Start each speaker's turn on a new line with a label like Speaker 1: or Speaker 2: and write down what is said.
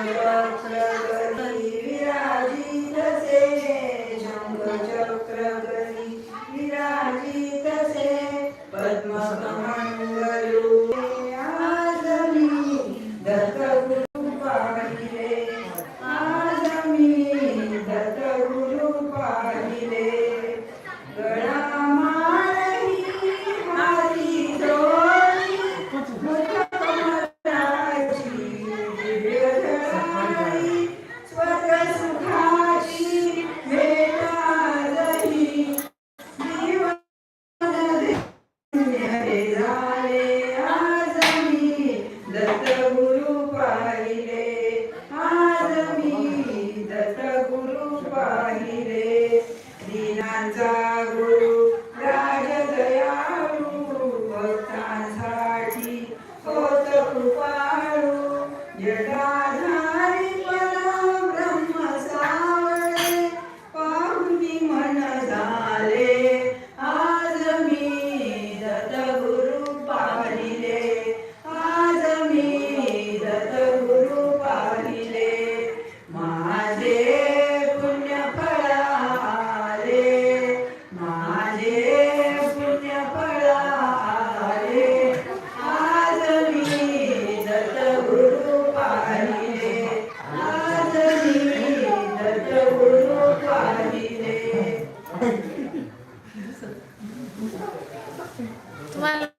Speaker 1: i Thank you. माझा गुरु राज दयाळू भक्तांसाठी
Speaker 2: 完，怎么？